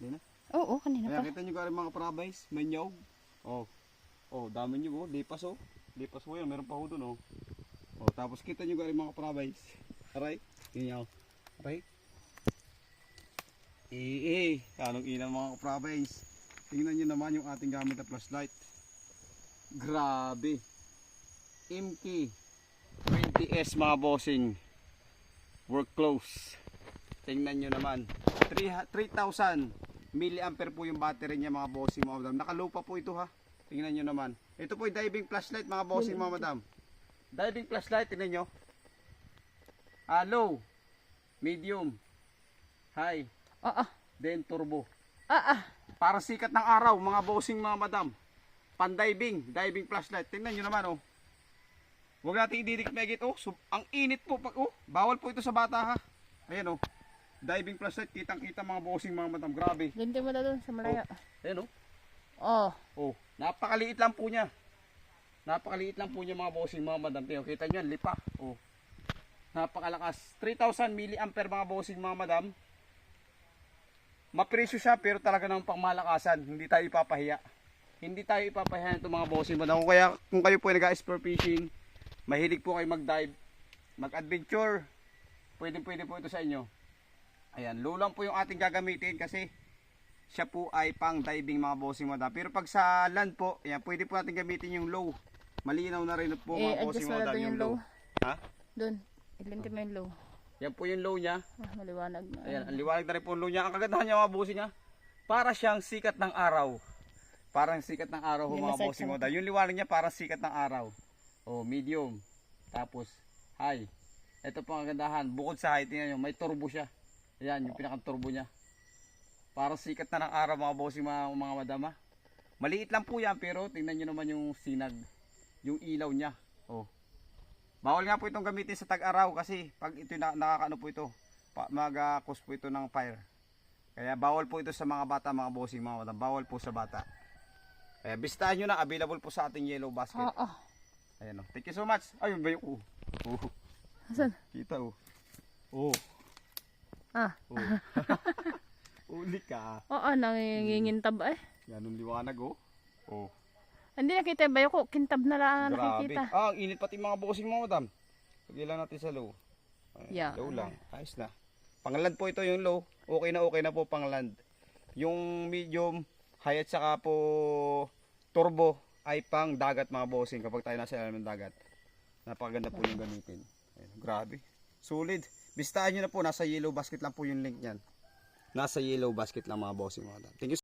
Hindi na. Oo, kanina Kaya pa. kita nyo ka mga prabays, may nyog. Oh. Oh, dami nyo oh, lipas oh. Lipas po yan, meron pa ho dun oh. Oh, tapos kita nyo ka mga prabays. Aray, inyaw. Aray. Eh, eh, anong ina mga prabays. Tingnan nyo naman yung ating gamit na flashlight. Grabe. MK 20S mga bossing. Work close. Tingnan nyo naman. 3 3,000 milliampere po yung battery niya mga bossing mga madam. Nakalupa po ito ha. Tingnan nyo naman. Ito po yung diving flashlight mga bossing mga madam. Diving flashlight, tingnan nyo. Ah, low, medium, high, Ah, ah. then turbo. Ah, ah. Para sikat ng araw, mga bossing mga madam. Pandiving, diving flashlight. Tingnan nyo naman oh. Huwag natin ididikit megit oh. So, ang init po pag oh. Bawal po ito sa bata ha. Ayan oh. Diving flashlight, kitang kita mga bossing mga madam. Grabe. Ganti mo na doon sa malaya. Ayan oh. Oh. Oh, napakaliit lang po niya. Napakaliit lang po niya mga bossing mga madam. Tingnan, kita niyo, lipa. Oh. Napakalakas. 3,000 milliampere mga bossing mga madam. Mapresyo siya pero talaga ng pangmalakasan. Hindi tayo ipapahiya. Hindi tayo ipapahiya itong mga bossing madam. Kung Kaya kung kayo po ay nag-sport fishing, mahilig po kayo mag-dive, mag-adventure, pwede pwede po ito sa inyo. Ayan, low lang po yung ating gagamitin kasi siya po ay pang diving mga bossing madam. Pero pag sa land po, ayan, pwede po natin gamitin yung low. Malinaw na rin po mga Eh, bossing doon yung yung low. low. Ha? Doon. Ilinti mo yung low. Yan po yung low niya. Ah, maliwanag na. Ayan, ang liwanag na rin po yung low niya. Ang kagandahan niya mga bossing niya, para siyang sikat ng araw. Parang sikat ng araw ho mga bossing sa madam. Yung liwanag niya parang sikat ng araw. O, medium. Tapos, high. Ito po ang kagandahan. Bukod sa high, tingnan nyo, may turbo siya. Ayan, yung pinakang turbo niya. Parang sikat na ng araw mga bossing mga, mga madam ha. Maliit lang po yan pero tingnan nyo naman yung sinag. Yung ilaw niya. Oh. Bawal nga po itong gamitin sa tag-araw kasi pag ito na, nakakaano po ito, mag-cause po ito ng fire. Kaya bawal po ito sa mga bata, mga bossing, mga madam. Bawal po sa bata. Kaya bisitahin nyo na, available po sa ating yellow basket. Ah, ah. Ayan o. Thank you so much. Ayun ba yung oh. Oh. Asan? Kita oh. Oh. Ah. Oh. Uli ka. Oo, nangingintab eh. Yan ang liwanag oh. Oh. Hindi nakita ba ko? Kintab na lang ang Grabe. nakikita. Ah, ang init pati mga bossing mga madam. Lagyan lang natin sa low. Ayan, Yeah. Low lang. Ayos na. Pangland po ito yung low. Okay na okay na po pangland. Yung medium, high at saka po turbo ay pang dagat mga bossing kapag tayo nasa ilalim ng dagat. Napakaganda po yung gamitin. Ayan, grabe. Solid. Bistahan nyo na po. Nasa yellow basket lang po yung link niyan. Nasa yellow basket lang mga bossing. Thank you